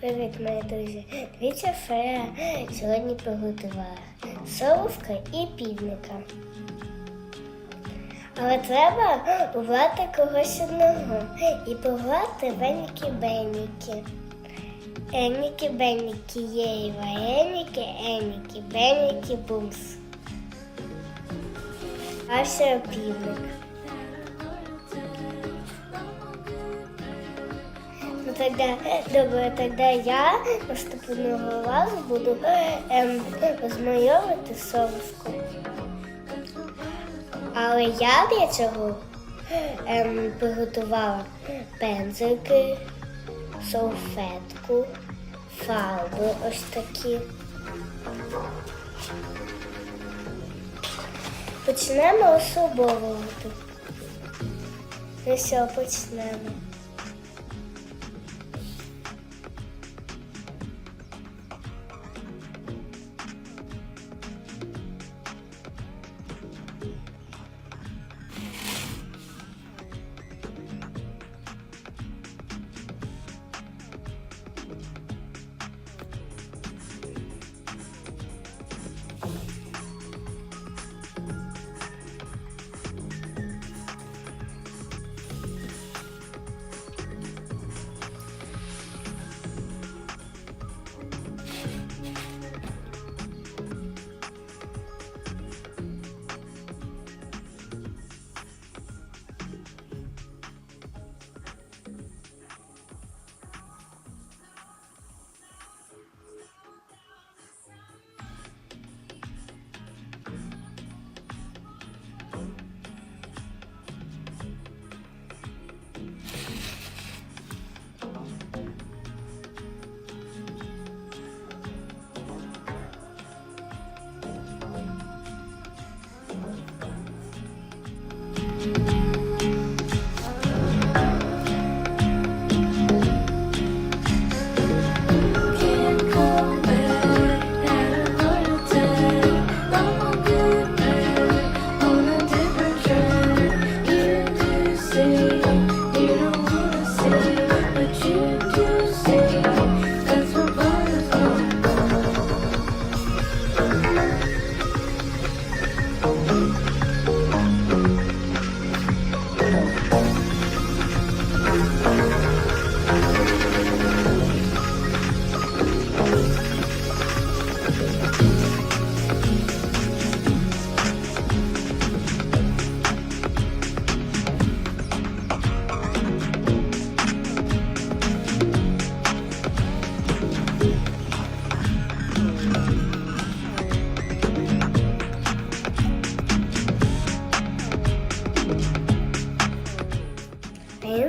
Привіт, мої друзі! Дивіться, що я сьогодні приготувала совушка і півника. Але треба убрати когось одного і пограти веніки беніки Еніки беніки є вареніки, еніки беніки бумс. А ще півник. Тогда, добре, тогда я наступного разу буду ем, розмайовувати совушку. Але я для цього ем, приготувала пензики, салфетку, фарби ось такі. Почнемо особовувати. Ну все, почнемо.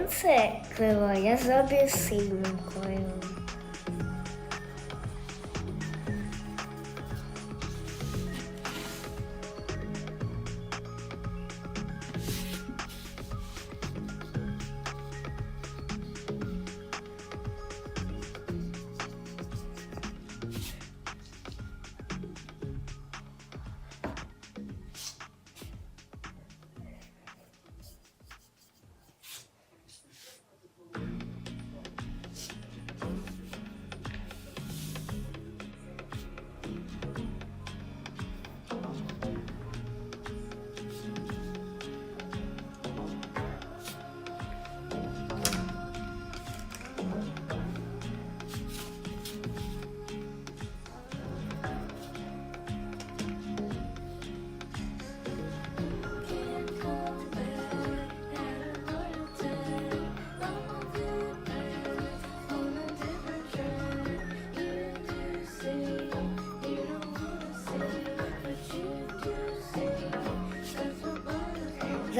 Він це крило, я зроблю синім крилом.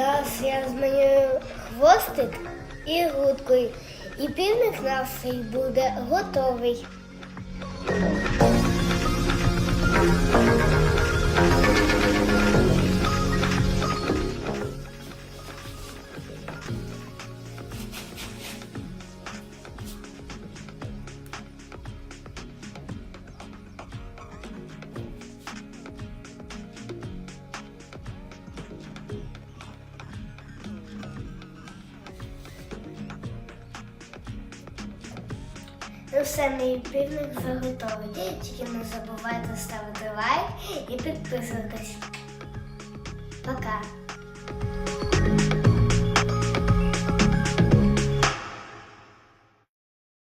Зараз я змінюю хвостик і грудкою. І півник наш буде готовий. Ну все, мій півник вже готовий. Тільки не забувайте ставити лайк і підписуватись. Пока.